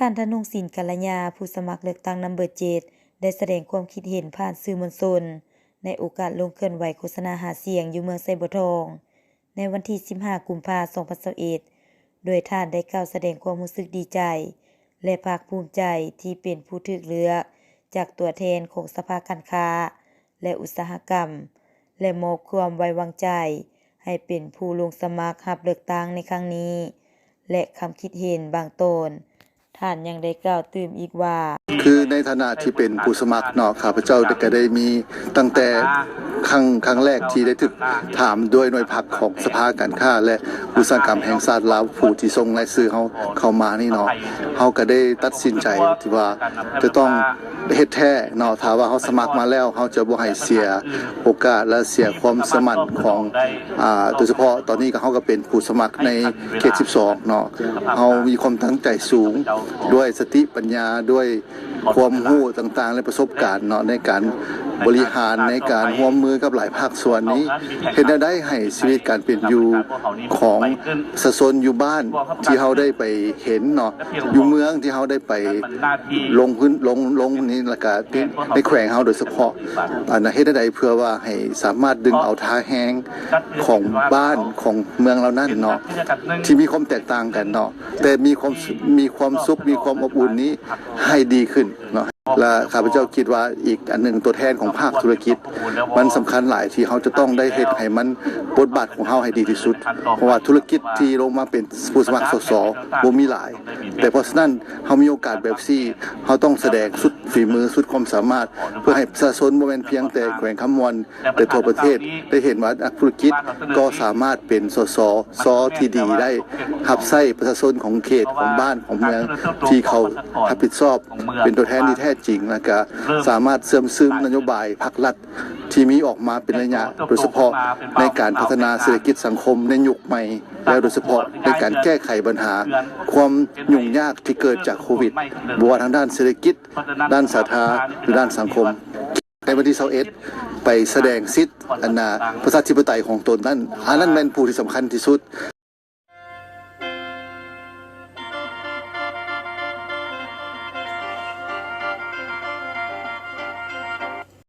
ท่านธนงศิลป์กัลยาผู้สมัครเลือกตั้งนัมเบอร์7ได้แสดงความคิดเห็นผ่านสื่อมวลชนในโอกาสลงเคลื่อนไหวโฆษณาหาเสียงอยู่เมืองไซบัวทอง ในวันที่ 15 กุมภาพันธ์2021โดยท่านได้กล่าวแสดงความรู้สึกดีใจ และภาคภูมิใจที่เป็นผู้ถูกเลือก จากตัวแทนของสภาการค้า และอุตสาหกรรม และมอบความไว้วางใจ ให้เป็นผู้ลงสมัครรับเลือกตั้งในครั้งนี้ และคำคิดเห็นบางตน ท่านยังได้กล่าวตื่มอีกว่า คือในฐานะที่เป็นผู้สมัครเนาะข้าพเจ้าก็ได้มีตั้งแต่ครั้งครั้งแรกที่ได้ถึกถามด้วยหน่วยพักของสภาการค้าและ อุตสาหกรรมแห่งชาติลาวผู้ที่ส่งรายชื่อเฮาเข้ามานี่เนาะเฮาก็ได้ตัดสินใจที่ว่าจะต้องเฮ็ดแท้เนาะถ้าว่าเฮาสมัครมาแล้วเฮาจะบ่ให้เสียโอกาสและเสียความสมั่นของอ่าโดยเฉพาะตอนนี้ก็เฮาก็เป็นผู้สมัครในเขต 12 เนาะเฮามีความตั้งใจสูงด้วยสติปัญญาด้วย ความรู้ต่างๆ และประสบการณ์เนาะในการบริหารในการร่วมมือกับหลายภาคส่วนนี้เห็นได้ให้ชีวิตการเป็นอยู่ของสะสนอยู่บ้านที่เฮาได้ไปเห็นเนาะอยู่เมืองที่เฮาได้ไปลงพื้นลงลงนี่และก็ที่ในแขวงเฮาโดยเฉพาะอันนั้นเฮ็ดได้เพื่อว่าให้สามารถดึงเอาท่าแห้งของบ้านของเมืองเรานั่นเนาะที่มีความแตกต่างกันเนาะแต่มีความมีความสุขมีความอบอุ่นนี้ให้ดีขึ้นเนาะ และข้าพเจ้าคิดว่าอีกอันหนึ่งตัวแทนของภาคธุรกิจ มันสำคัญหลายที่เขาจะต้องได้เฮ็ดให้มันบทบาทของเขาให้ดีที่สุด เพราะว่าธุรกิจที่ลงมาเป็นผู้สมัครสสบ่มีหลาย แต่เพราะฉะนั้นเขามีโอกาสแบบซี่เขาต้องแสดงสุดฝีมือสุดความสามารถ เพื่อให้ประชาชนบ่แม่นเพียงแต่แขวงคำมวนแต่ทั่วประเทศได้เห็นว่านักธุรกิจก็สามารถเป็นสสสที่ดีได้ขับไส้ประชาชนของเขตของบ้านของเมืองที่เขารับผิดชอบเป็นตัวแทนที่แท้จริงแล้วก็สามารถเสริมซึมนโยบายภาครัฐที่มีออกมาเป็นระยะ โดยเฉพาะในการพัฒนาเศรษฐกิจสังคมในยุคใหม่ และโดยเฉพาะในการแก้ไขปัญหา ความยุ่งยากที่เกิดจากโควิดบว่าทางด้านเศรษฐกิจ ด้านสาธารณะหรือด้านสังคมในวันที่21ไปแสดงสิทธิ์อันนาประชาธิปไตยของตนนั้นอันนั้นเป็นผู้ที่สำคัญที่สุด